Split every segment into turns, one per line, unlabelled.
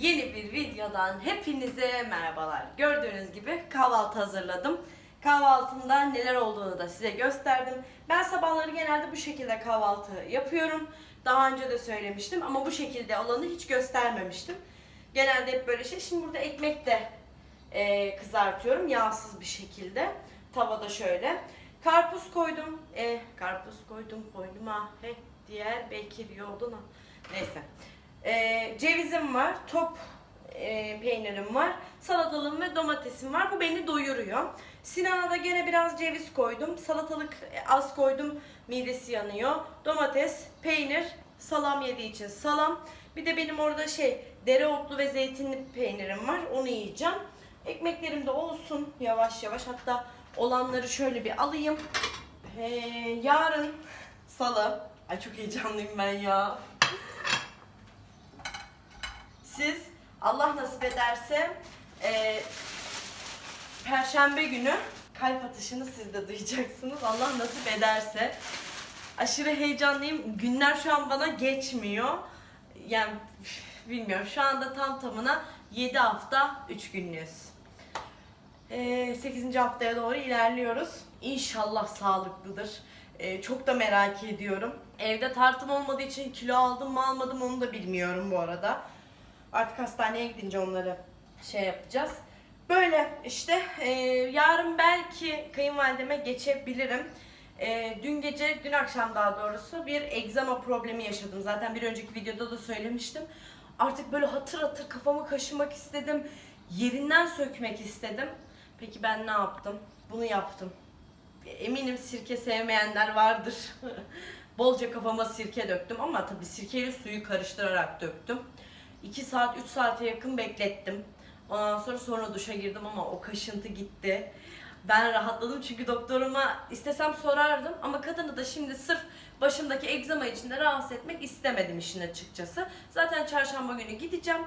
Yeni bir videodan hepinize merhabalar. Gördüğünüz gibi kahvaltı hazırladım. Kahvaltımda neler olduğunu da size gösterdim. Ben sabahları genelde bu şekilde kahvaltı yapıyorum. Daha önce de söylemiştim ama bu şekilde olanı hiç göstermemiştim. Genelde hep böyle şey. Şimdi burada ekmek de e, kızartıyorum yağsız bir şekilde. Tavada şöyle. Karpuz koydum. E, karpuz koydum koydum ha. He, diğer Bekir yoldun ha. Neyse. E, cevizim var. Top e, peynirim var. Salatalığım ve domatesim var. Bu beni doyuruyor. Sinan'a da gene biraz ceviz koydum. Salatalık e, az koydum. Midesi yanıyor. Domates, peynir, salam yediği için salam. Bir de benim orada şey dereotlu ve zeytinli peynirim var. Onu yiyeceğim. Ekmeklerim de olsun yavaş yavaş. Hatta olanları şöyle bir alayım. Ee, yarın salı. Ay çok heyecanlıyım ben ya. Siz Allah nasip ederse e, Perşembe günü kalp atışını siz de duyacaksınız. Allah nasip ederse. Aşırı heyecanlıyım. Günler şu an bana geçmiyor. Yani bilmiyorum. Şu anda tam tamına 7 hafta 3 günlüyüz. Ee, 8. haftaya doğru ilerliyoruz. İnşallah sağlıklıdır. Ee, çok da merak ediyorum. Evde tartım olmadığı için kilo aldım mı almadım onu da bilmiyorum bu arada. Artık hastaneye gidince onları şey yapacağız. Böyle işte e, yarın belki kayınvalideme geçebilirim. E, dün gece, dün akşam daha doğrusu bir egzama problemi yaşadım. Zaten bir önceki videoda da söylemiştim. Artık böyle hatır hatır kafamı kaşımak istedim. Yerinden sökmek istedim. Peki ben ne yaptım? Bunu yaptım. Eminim sirke sevmeyenler vardır. Bolca kafama sirke döktüm ama tabii sirkeyle suyu karıştırarak döktüm. 2 saat 3 saate yakın beklettim. Ondan sonra sonra duşa girdim ama o kaşıntı gitti. Ben rahatladım çünkü doktoruma istesem sorardım ama kadını da şimdi sırf başımdaki egzama için de rahatsız etmek istemedim işin açıkçası. Zaten çarşamba günü gideceğim.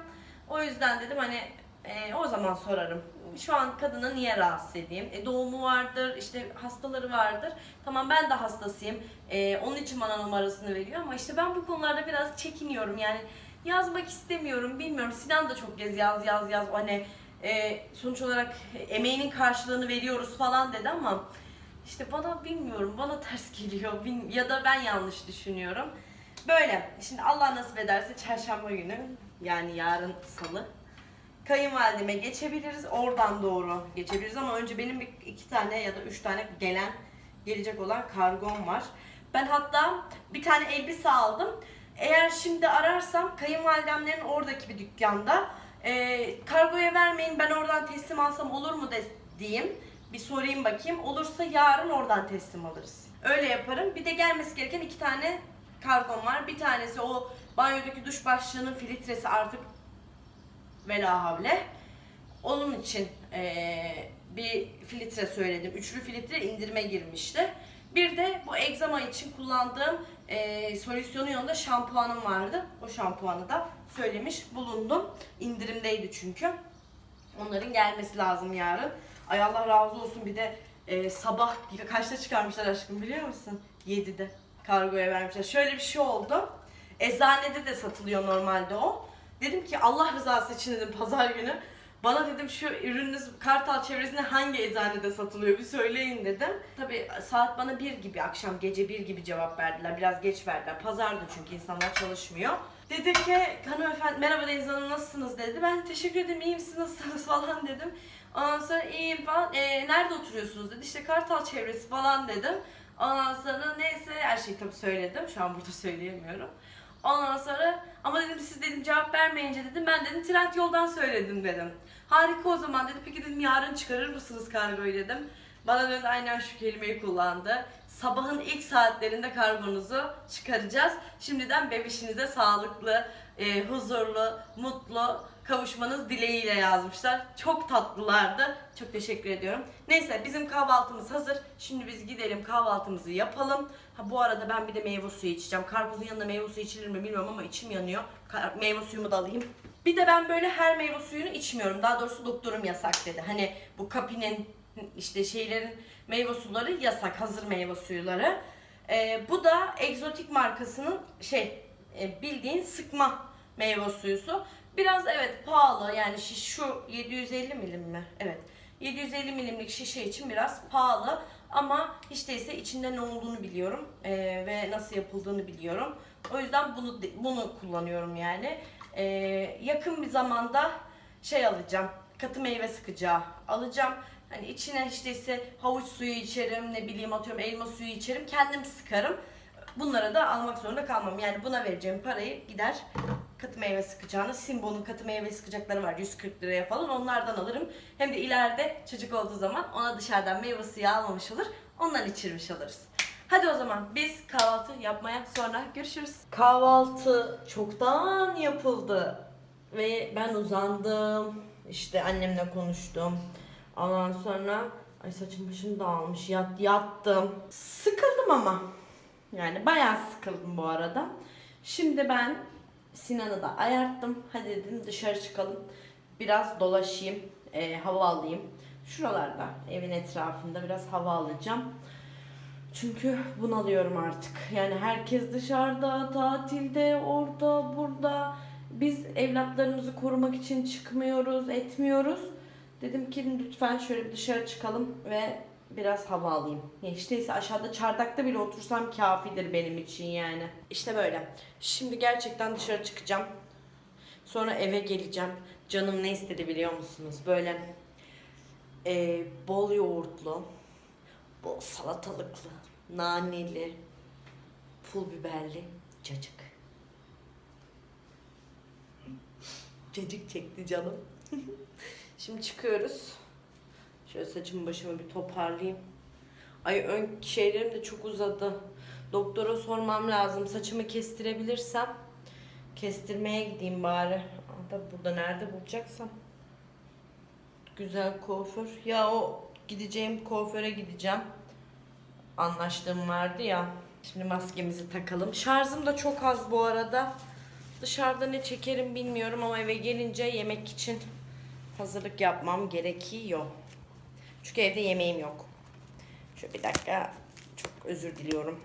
O yüzden dedim hani e, o zaman sorarım. Şu an kadını niye rahatsız edeyim? E, doğumu vardır, işte hastaları vardır. Tamam ben de hastasıyım. E, onun için bana numarasını veriyor ama işte ben bu konularda biraz çekiniyorum. Yani yazmak istemiyorum. Bilmiyorum. Sinan da çok kez yaz yaz yaz hani e, sonuç olarak emeğinin karşılığını veriyoruz falan dedi ama işte bana bilmiyorum. Bana ters geliyor. Ya da ben yanlış düşünüyorum. Böyle. Şimdi Allah nasip ederse çarşamba günü yani yarın salı kayınvalideme geçebiliriz. Oradan doğru geçebiliriz ama önce benim bir iki tane ya da üç tane gelen gelecek olan kargom var. Ben hatta bir tane elbise aldım. Eğer şimdi ararsam kayınvalidemlerin oradaki bir dükkanda e, kargoya vermeyin ben oradan teslim alsam olur mu de, diyeyim. Bir sorayım bakayım. Olursa yarın oradan teslim alırız. Öyle yaparım. Bir de gelmesi gereken iki tane kargom var. Bir tanesi o banyodaki duş başlığının filtresi artık vela havle. Onun için eee, bir filtre söyledim. Üçlü filtre indirime girmişti. Bir de bu egzama için kullandığım eee solüsyonun yanında şampuanım vardı. O şampuanı da söylemiş bulundum. İndirimdeydi çünkü. Onların gelmesi lazım yarın. Ay Allah razı olsun bir de eee, sabah kaçta çıkarmışlar aşkım biliyor musun? 7'de kargoya vermişler. Şöyle bir şey oldu. Eczanede de satılıyor normalde o. Dedim ki Allah rızası için dedim pazar günü. Bana dedim şu ürününüz Kartal çevresinde hangi eczanede satılıyor bir söyleyin dedim. Tabi saat bana bir gibi akşam gece bir gibi cevap verdiler. Biraz geç verdiler. Pazardı çünkü insanlar çalışmıyor. Dedi ki hanımefendi merhaba Deniz Hanım nasılsınız dedi. Ben teşekkür ederim iyi misiniz nasılsınız falan dedim. Ondan sonra iyiyim falan. "Ee, nerede oturuyorsunuz dedi. İşte Kartal çevresi falan dedim. Ondan sonra neyse her şeyi tabii söyledim. Şu an burada söyleyemiyorum. Ondan sonra ama dedim siz dedim cevap vermeyince dedim ben dedim trend yoldan söyledim dedim. Harika o zaman dedi peki dedim yarın çıkarır mısınız kargoyu dedim. Bana döndü aynen şu kelimeyi kullandı. Sabahın ilk saatlerinde kargonuzu çıkaracağız. Şimdiden bebişinize sağlıklı, e, huzurlu, mutlu kavuşmanız dileğiyle yazmışlar. Çok tatlılardı. Çok teşekkür ediyorum. Neyse bizim kahvaltımız hazır. Şimdi biz gidelim kahvaltımızı yapalım. Ha bu arada ben bir de meyve suyu içeceğim. Karpuzun yanında meyve suyu içilir mi bilmiyorum ama içim yanıyor. Meyve suyumu da alayım. Bir de ben böyle her meyve suyunu içmiyorum. Daha doğrusu doktorum yasak dedi. Hani bu kapinin işte şeylerin meyve suları yasak. Hazır meyve suyuları. Ee, bu da egzotik markasının şey e, bildiğin sıkma meyve suyusu. Biraz evet pahalı yani şu 750 milim mi? Evet. 750 milimlik şişe için biraz pahalı ama hiç değilse içinde ne olduğunu biliyorum ee, ve nasıl yapıldığını biliyorum. O yüzden bunu bunu kullanıyorum yani. Ee, yakın bir zamanda şey alacağım. Katı meyve sıkacağı alacağım. Hani içine işte ise havuç suyu içerim, ne bileyim atıyorum elma suyu içerim. Kendim sıkarım. Bunlara da almak zorunda kalmam. Yani buna vereceğim parayı gider katı meyve sıkacağını. Simbo'nun katı meyve sıkacakları var 140 liraya falan. Onlardan alırım. Hem de ileride çocuk olduğu zaman ona dışarıdan meyve suyu almamış olur. Ondan içirmiş oluruz. Hadi o zaman biz kahvaltı yapmaya sonra görüşürüz. Kahvaltı çoktan yapıldı. Ve ben uzandım. İşte annemle konuştum. Ondan sonra ay saçım başım dağılmış. Yat, yattım. Sıkıldım ama. Yani bayağı sıkıldım bu arada. Şimdi ben Sinan'ı da ayarttım. Hadi dedim dışarı çıkalım. Biraz dolaşayım. e, hava alayım. Şuralarda evin etrafında biraz hava alacağım. Çünkü bunalıyorum artık. Yani herkes dışarıda, tatilde, orada, burada. Biz evlatlarımızı korumak için çıkmıyoruz, etmiyoruz. Dedim ki lütfen şöyle bir dışarı çıkalım ve biraz hava alayım. Ya işte aşağıda çardakta bile otursam kafidir benim için yani. İşte böyle. Şimdi gerçekten dışarı çıkacağım. Sonra eve geleceğim. Canım ne istedi biliyor musunuz? Böyle e, bol yoğurtlu, bol salatalıklı, naneli, pul biberli cacık. Cacık çekti canım. Şimdi çıkıyoruz. Şöyle saçımı başımı bir toparlayayım. Ay ön şeylerim de çok uzadı. Doktora sormam lazım. Saçımı kestirebilirsem kestirmeye gideyim bari. Da burada nerede bulacaksam. Güzel kuaför. Ya o gideceğim kuaföre gideceğim. Anlaştığım vardı ya. Şimdi maskemizi takalım. Şarjım da çok az bu arada. Dışarıda ne çekerim bilmiyorum ama eve gelince yemek için hazırlık yapmam gerekiyor. Çünkü evde yemeğim yok. Şöyle bir dakika. Çok özür diliyorum.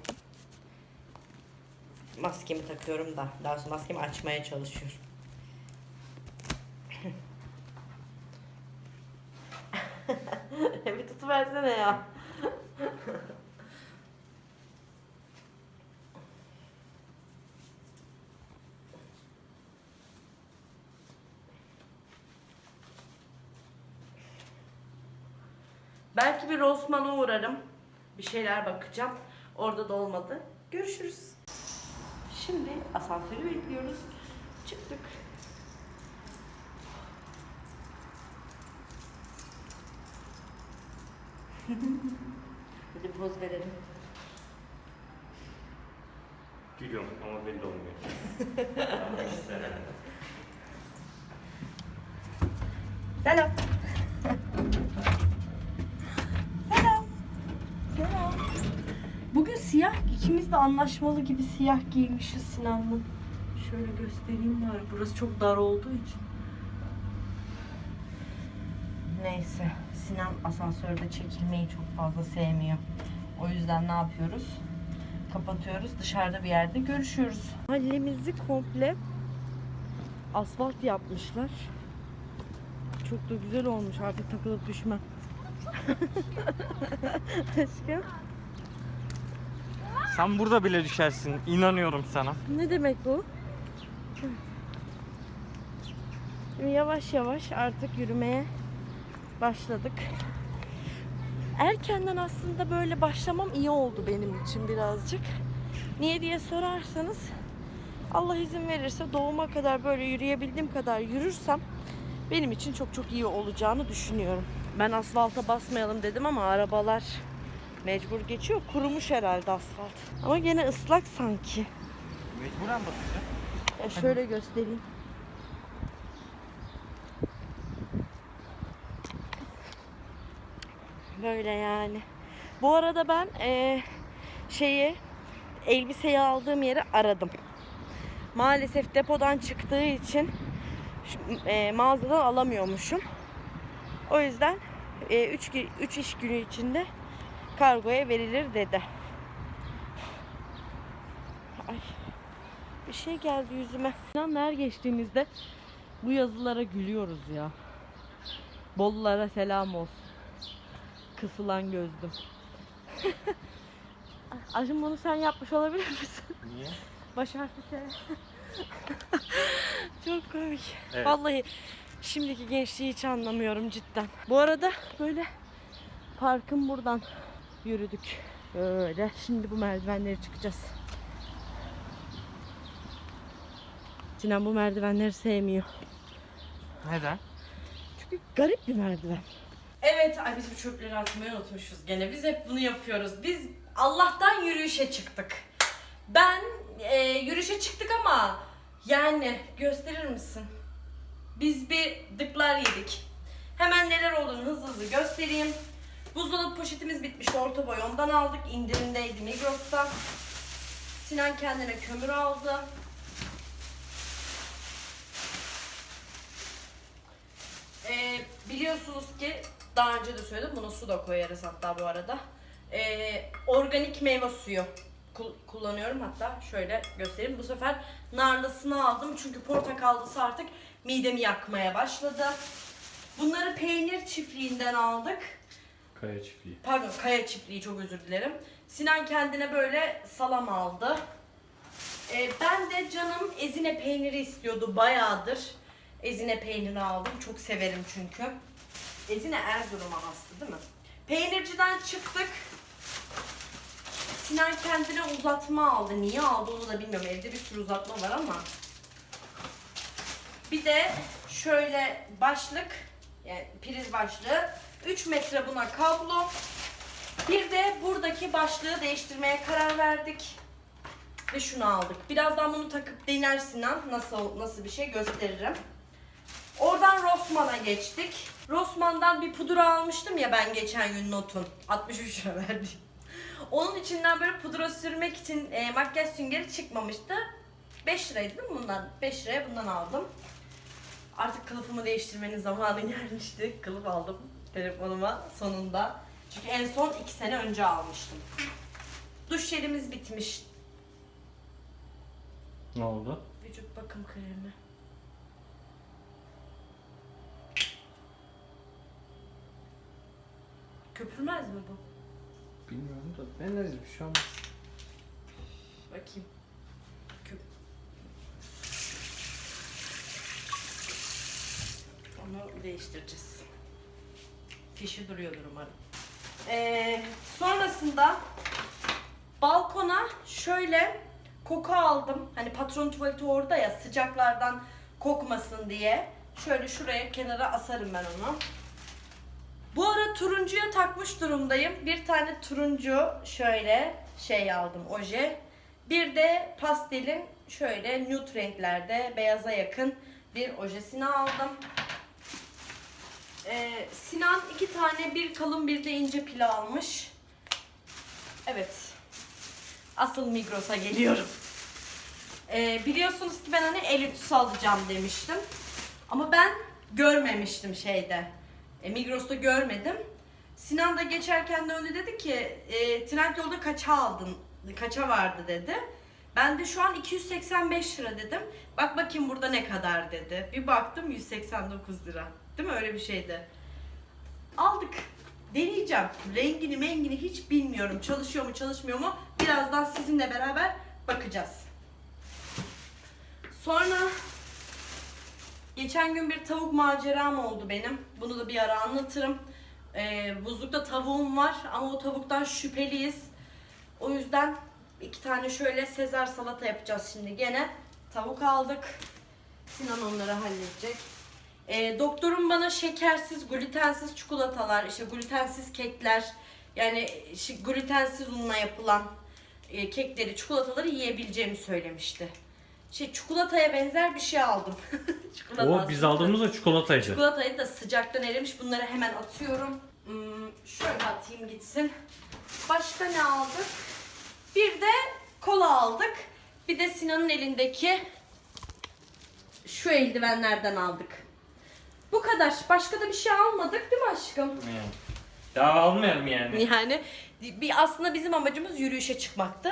Maskemi takıyorum da. Daha sonra maskemi açmaya çalışıyorum. bir tutuversene ya. Belki bir Rosman'a uğrarım. Bir şeyler bakacağım. Orada da olmadı. Görüşürüz. Şimdi asansörü bekliyoruz. Çıktık. Hadi poz verelim.
Gülüyorum ama belli olmuyor.
Selam. Selam. Bugün siyah, ikimiz de anlaşmalı gibi siyah giymişiz Sinan'la. Şöyle göstereyim bari. Burası çok dar olduğu için. Neyse. Sinan asansörde çekilmeyi çok fazla sevmiyor. O yüzden ne yapıyoruz? Kapatıyoruz. Dışarıda bir yerde görüşüyoruz. Mahallemizi komple asfalt yapmışlar. Çok da güzel olmuş. Artık takılıp düşmem. Aşkım.
Sen burada bile düşersin. İnanıyorum sana.
Ne demek bu? Yavaş yavaş artık yürümeye başladık. Erkenden aslında böyle başlamam iyi oldu benim için birazcık. Niye diye sorarsanız Allah izin verirse doğuma kadar böyle yürüyebildiğim kadar yürürsem benim için çok çok iyi olacağını düşünüyorum. Ben asfalta basmayalım dedim ama arabalar mecbur geçiyor. Kurumuş herhalde asfalt. Ama gene ıslak sanki.
Mecburen basacağım.
Ya şöyle göstereyim. Böyle yani. Bu arada ben eee, şeyi elbiseyi aldığım yeri aradım. Maalesef depodan çıktığı için eee, mağazadan alamıyormuşum. O yüzden 3 üç iş günü içinde kargoya verilir dedi. Ay bir şey geldi yüzüme. İnanlar geçtiğimizde Bu yazılara gülüyoruz ya. Bolulara selam olsun. Kısılan gözlüm. Acım bunu sen yapmış olabilir misin?
Niye?
Baş harfi. Çok komik.
Evet.
Vallahi şimdiki gençliği hiç anlamıyorum cidden. Bu arada böyle parkın buradan yürüdük. Böyle. Şimdi bu merdivenleri çıkacağız. Sinan bu merdivenleri sevmiyor.
Neden?
Çünkü garip bir merdiven. Evet, ay biz bu çöpleri atmayı unutmuşuz gene. Biz hep bunu yapıyoruz. Biz Allah'tan yürüyüşe çıktık. Ben e, yürüyüşe çıktık ama yani gösterir misin? Biz bir dıklar yedik. Hemen neler olduğunu hızlı hızlı göstereyim. Buzdolabı poşetimiz bitmiş. Orta boy ondan aldık. İndirimdeydi Migros'ta. Sinan kendine kömür aldı. Ee, biliyorsunuz ki daha önce de söyledim buna su da koyarız hatta bu arada. Ee, organik meyve suyu kul- kullanıyorum hatta şöyle göstereyim. Bu sefer narlısını aldım çünkü portakallısı artık midemi yakmaya başladı. Bunları peynir çiftliğinden aldık.
Kaya çiftliği.
Pardon kaya çiftliği çok özür dilerim. Sinan kendine böyle salam aldı. Ee, ben de canım ezine peyniri istiyordu bayağıdır. Ezine peyniri aldım. Çok severim çünkü. Ezine Erzurum'a hastı değil mi? Peynirciden çıktık. Sinan kendine uzatma aldı. Niye aldı onu da bilmiyorum. Evde bir sürü uzatma var ama. Bir de şöyle başlık, yani priz başlığı. 3 metre buna kablo. Bir de buradaki başlığı değiştirmeye karar verdik. Ve şunu aldık. Birazdan bunu takıp dener Sinan. Nasıl nasıl bir şey gösteririm. Oradan Rossmann'a geçtik. Rossmann'dan bir pudra almıştım ya ben geçen gün Notun. 63 lira verdim. Onun içinden böyle pudra sürmek için e, makyaj süngeri çıkmamıştı. 5 liraydı değil mi bundan? 5 liraya bundan aldım. Artık kılıfımı değiştirmenin zamanı gelmişti. Kılıf aldım telefonuma sonunda. Çünkü en son 2 sene önce almıştım. Duş jelimiz bitmiş.
Ne oldu?
Vücut bakım kremi. Köpürmez mi bu?
Bilmiyorum da ben de bir şey olmaz.
Bakayım. Köp Onu değiştireceğiz. Fişi duruyordur umarım. Ee, sonrasında balkona şöyle koku aldım. Hani patron tuvaleti orada ya sıcaklardan kokmasın diye. Şöyle şuraya kenara asarım ben onu. Bu ara turuncuya takmış durumdayım. Bir tane turuncu şöyle şey aldım oje. Bir de pastelin şöyle nude renklerde beyaza yakın bir ojesini aldım. Ee, Sinan iki tane bir kalın bir de ince pil almış. Evet. Asıl Migros'a geliyorum. Ee, biliyorsunuz ki ben hani el ütüsü alacağım demiştim. Ama ben görmemiştim şeyde. E, Migros'ta görmedim. Sinan da geçerken öyle dedi ki e, Trendyol'da kaça aldın? Kaça vardı dedi. Ben de şu an 285 lira dedim. Bak bakayım burada ne kadar dedi. Bir baktım 189 lira. Değil mi öyle bir şeydi. Aldık. Deneyeceğim. Rengini mengini hiç bilmiyorum. Çalışıyor mu çalışmıyor mu? Birazdan sizinle beraber bakacağız. Sonra Geçen gün bir tavuk maceram oldu benim. Bunu da bir ara anlatırım. Ee, buzlukta tavuğum var ama o tavuktan şüpheliyiz. O yüzden iki tane şöyle sezar salata yapacağız şimdi gene. Tavuk aldık. Sinan onları halledecek. Ee, doktorum bana şekersiz, glutensiz çikolatalar, işte glutensiz kekler, yani glutensiz unla yapılan e, kekleri, çikolataları yiyebileceğimi söylemişti. Şey çikolataya benzer bir şey aldım. Çikolata
O biz
aslında.
aldığımız da çikolataydı.
Çikolatayı da sıcaktan erimiş. Bunları hemen atıyorum. Hmm, şöyle atayım gitsin. Başka ne aldık? Bir de kola aldık. Bir de Sinan'ın elindeki şu eldivenlerden aldık. Bu kadar. Başka da bir şey almadık değil mi aşkım?
Yani. Daha almayalım yani.
Yani bir aslında bizim amacımız yürüyüşe çıkmaktı.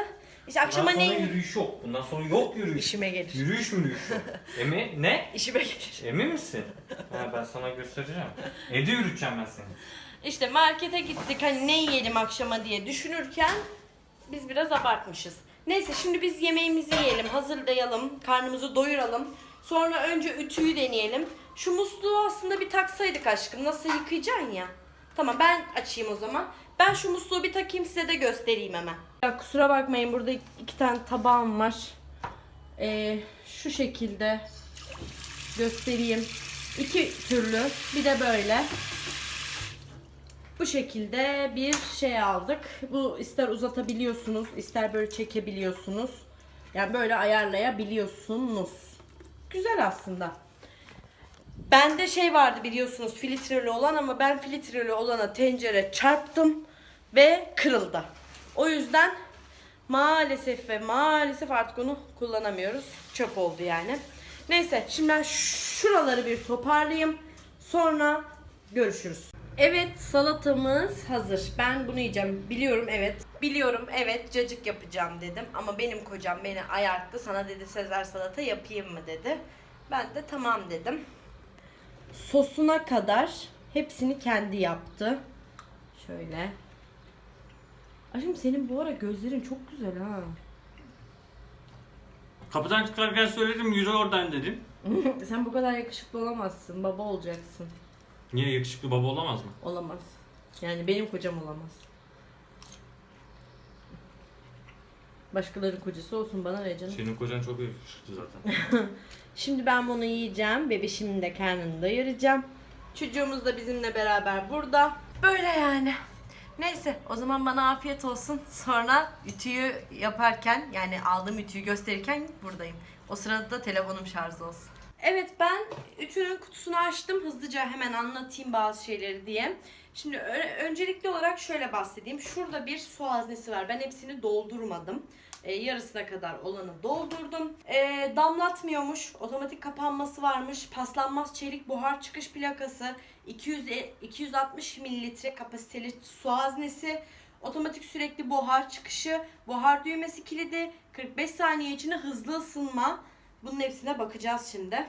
İşte akşama
Bundan sonra
ne?
yürüyüş yok. Bundan sonra yok yürüyüş.
İşime gelir.
Yürüyüş mürüyüş yok. Emi ne?
İşime gelir.
Emin misin? Ha, ben sana göstereceğim. Evde yürüteceğim ben seni.
İşte markete gittik hani ne yiyelim akşama diye düşünürken biz biraz abartmışız. Neyse şimdi biz yemeğimizi yiyelim, hazırlayalım, karnımızı doyuralım. Sonra önce ütüyü deneyelim. Şu musluğu aslında bir taksaydık aşkım. Nasıl yıkayacaksın ya? Tamam ben açayım o zaman. Ben şu musluğu bir takayım size de göstereyim hemen. Ya kusura bakmayın burada iki tane tabağım var. Ee, şu şekilde göstereyim. İki türlü. Bir de böyle. Bu şekilde bir şey aldık. Bu ister uzatabiliyorsunuz, ister böyle çekebiliyorsunuz. Yani böyle ayarlayabiliyorsunuz. Güzel aslında. Bende şey vardı biliyorsunuz filtreli olan ama ben filtreli olana tencere çarptım ve kırıldı. O yüzden maalesef ve maalesef artık onu kullanamıyoruz. Çöp oldu yani. Neyse şimdi ben şuraları bir toparlayayım. Sonra görüşürüz. Evet salatamız hazır. Ben bunu yiyeceğim. Biliyorum evet. Biliyorum evet cacık yapacağım dedim. Ama benim kocam beni ayarttı. Sana dedi Sezer salata yapayım mı dedi. Ben de tamam dedim. Sosuna kadar hepsini kendi yaptı. Şöyle. Aşkım senin bu ara gözlerin çok güzel ha.
Kapıdan çıkarken söyledim yürü oradan dedim.
Sen bu kadar yakışıklı olamazsın. Baba olacaksın.
Niye yakışıklı baba olamaz mı?
Olamaz. Yani benim kocam olamaz. Başkaları kocası olsun bana ne canım.
Senin kocan çok yakışıklı zaten.
Şimdi ben bunu yiyeceğim. Bebişimin de karnını doyuracağım. Çocuğumuz da bizimle beraber burada. Böyle yani. Neyse o zaman bana afiyet olsun. Sonra ütüyü yaparken yani aldığım ütüyü gösterirken buradayım. O sırada da telefonum şarj olsun. Evet ben ütünün kutusunu açtım. Hızlıca hemen anlatayım bazı şeyleri diye. Şimdi öncelikli olarak şöyle bahsedeyim. Şurada bir su haznesi var. Ben hepsini doldurmadım. E, yarısına kadar olanı doldurdum. E, damlatmıyormuş. Otomatik kapanması varmış. Paslanmaz çelik buhar çıkış plakası. 200 e- 260 mililitre kapasiteli su haznesi. Otomatik sürekli buhar çıkışı, buhar düğmesi kilidi, 45 saniye içinde hızlı ısınma. Bunun hepsine bakacağız şimdi.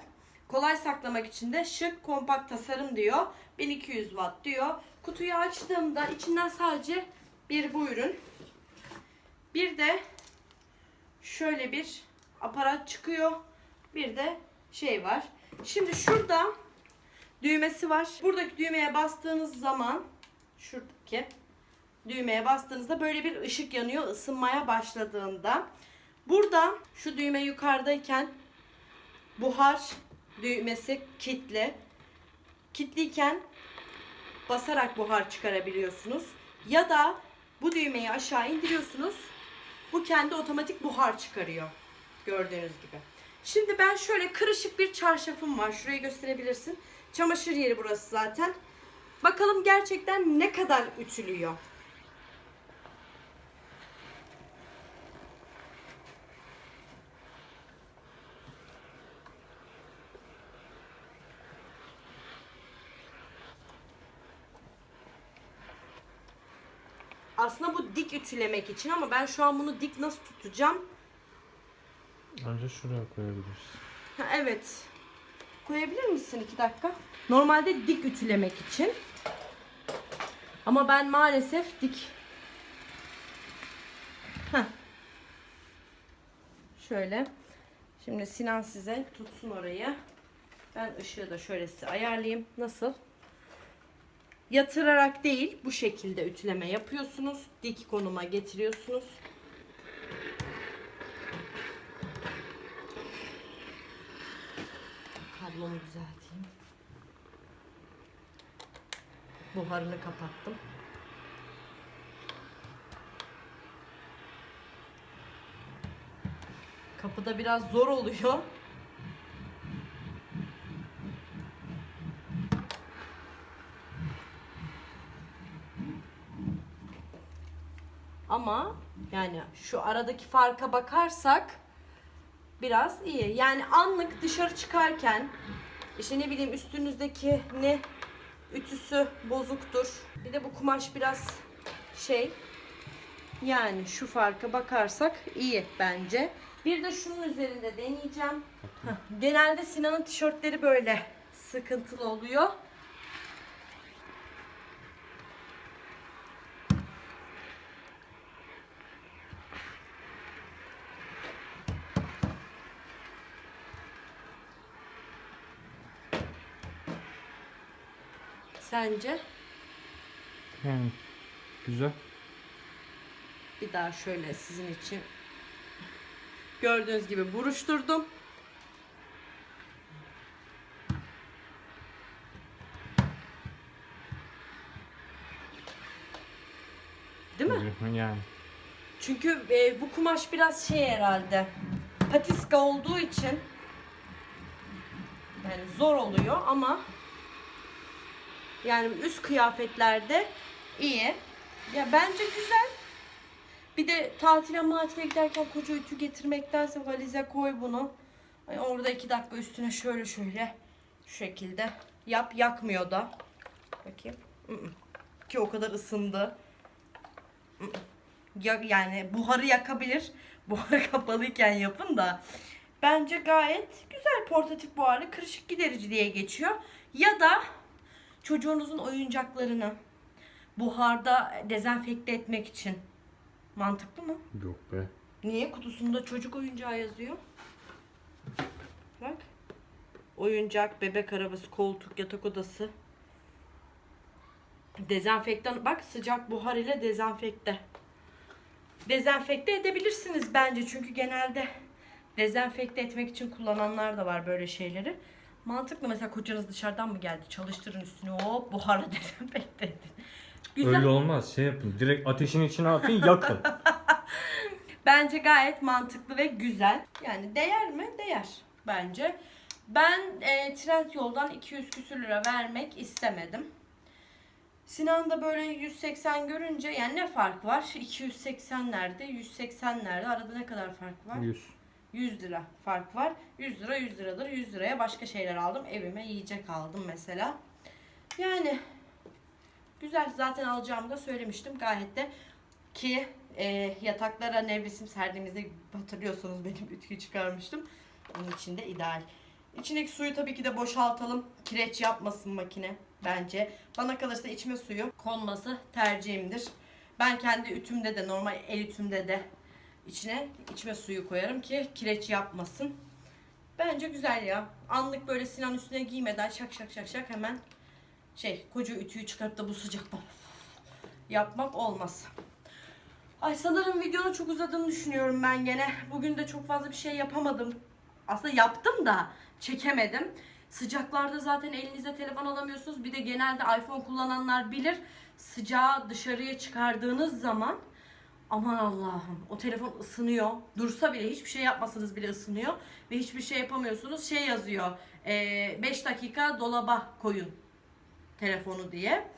Kolay saklamak için de şık kompakt tasarım diyor. 1200 watt diyor. Kutuyu açtığımda içinden sadece bir bu ürün. Bir de şöyle bir aparat çıkıyor. Bir de şey var. Şimdi şurada düğmesi var. Buradaki düğmeye bastığınız zaman şuradaki düğmeye bastığınızda böyle bir ışık yanıyor ısınmaya başladığında. Burada şu düğme yukarıdayken buhar düğmesi kilitli. Kilitliyken basarak buhar çıkarabiliyorsunuz. Ya da bu düğmeyi aşağı indiriyorsunuz. Bu kendi otomatik buhar çıkarıyor. Gördüğünüz gibi. Şimdi ben şöyle kırışık bir çarşafım var. Şurayı gösterebilirsin. Çamaşır yeri burası zaten. Bakalım gerçekten ne kadar ütülüyor. Aslında bu dik ütülemek için ama ben şu an bunu dik nasıl tutacağım?
Önce şuraya koyabiliriz.
Ha, evet. Koyabilir misin iki dakika? Normalde dik ütülemek için. Ama ben maalesef dik. Heh. Şöyle. Şimdi Sinan size tutsun orayı. Ben ışığı da şöyle size ayarlayayım. Nasıl? Yatırarak değil bu şekilde ütüleme yapıyorsunuz. Dik konuma getiriyorsunuz. Kablomu düzelteyim. Buharını kapattım. Kapıda biraz zor oluyor. Ama yani şu aradaki farka bakarsak biraz iyi. Yani anlık dışarı çıkarken işte ne bileyim üstünüzdeki ne ütüsü bozuktur. Bir de bu kumaş biraz şey Yani şu farka bakarsak iyi bence. Bir de şunun üzerinde deneyeceğim. Heh, Genelde Sinan'ın tişörtleri böyle sıkıntılı oluyor. Sence?
Yani güzel.
Bir daha şöyle sizin için gördüğünüz gibi buruşturdum. Değil mi?
Yani.
Çünkü e, bu kumaş biraz şey herhalde. Patiska olduğu için yani zor oluyor ama yani üst kıyafetlerde iyi. Ya bence güzel. Bir de tatile matile giderken koca ütü getirmektense valize koy bunu. Hani orada iki dakika üstüne şöyle şöyle şu şekilde yap yakmıyor da. Bakayım. Ki o kadar ısındı. Ya, yani buharı yakabilir. Buharı kapalıyken yapın da. Bence gayet güzel portatif buharlı kırışık giderici diye geçiyor. Ya da çocuğunuzun oyuncaklarını buharda dezenfekte etmek için. Mantıklı mı?
Yok be.
Niye? Kutusunda çocuk oyuncağı yazıyor. Bak. Oyuncak, bebek arabası, koltuk, yatak odası. Dezenfektan, bak sıcak buhar ile dezenfekte. Dezenfekte edebilirsiniz bence çünkü genelde dezenfekte etmek için kullananlar da var böyle şeyleri. Mantıklı mesela kocanız dışarıdan mı geldi? Çalıştırın üstünü hop buharla dezenfekte edin. Güzel.
Öyle olmaz. Şey yapın. Direkt ateşin içine atın yakın.
Bence gayet mantıklı ve güzel. Yani değer mi? Değer bence. Ben e, trend yoldan 200 küsür lira vermek istemedim. Sinan da böyle 180 görünce yani ne fark var? 280 nerede? 180 nerede? Arada ne kadar fark var?
100.
100 lira fark var. 100 lira 100 liradır. 100 liraya başka şeyler aldım. Evime yiyecek aldım mesela. Yani güzel. Zaten alacağımı da söylemiştim. Gayet de ki e, yataklara nevresim serdiğimizde hatırlıyorsanız benim ütüyü çıkarmıştım. Onun için de ideal. İçindeki suyu tabii ki de boşaltalım. Kireç yapmasın makine bence. Bana kalırsa içme suyu konması tercihimdir. Ben kendi ütümde de normal el ütümde de içine içme suyu koyarım ki kireç yapmasın. Bence güzel ya. Anlık böyle Sinan üstüne giymeden şak şak şak şak hemen şey koca ütüyü çıkarıp da bu sıcakta yapmak olmaz. Ay sanırım videonun çok uzadığını düşünüyorum ben gene. Bugün de çok fazla bir şey yapamadım. Aslında yaptım da çekemedim. Sıcaklarda zaten elinize telefon alamıyorsunuz. Bir de genelde iPhone kullananlar bilir. Sıcağı dışarıya çıkardığınız zaman aman Allah'ım o telefon ısınıyor. Dursa bile hiçbir şey yapmasanız bile ısınıyor. Ve hiçbir şey yapamıyorsunuz. Şey yazıyor 5 dakika dolaba koyun telefonu diye.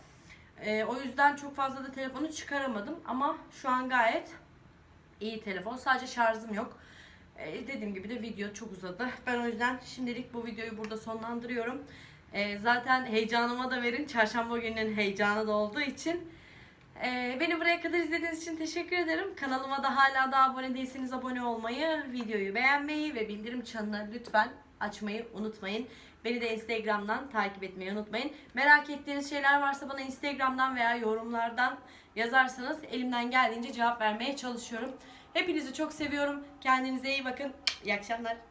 Ee, o yüzden çok fazla da telefonu çıkaramadım ama şu an gayet iyi telefon. Sadece şarjım yok. Ee, dediğim gibi de video çok uzadı. Ben o yüzden şimdilik bu videoyu burada sonlandırıyorum. Ee, zaten heyecanıma da verin. Çarşamba gününün heyecanı da olduğu için. Ee, beni buraya kadar izlediğiniz için teşekkür ederim. Kanalıma da hala da abone değilseniz abone olmayı, videoyu beğenmeyi ve bildirim çanını lütfen açmayı unutmayın. Beni de Instagram'dan takip etmeyi unutmayın. Merak ettiğiniz şeyler varsa bana Instagram'dan veya yorumlardan yazarsanız elimden geldiğince cevap vermeye çalışıyorum. Hepinizi çok seviyorum. Kendinize iyi bakın. İyi akşamlar.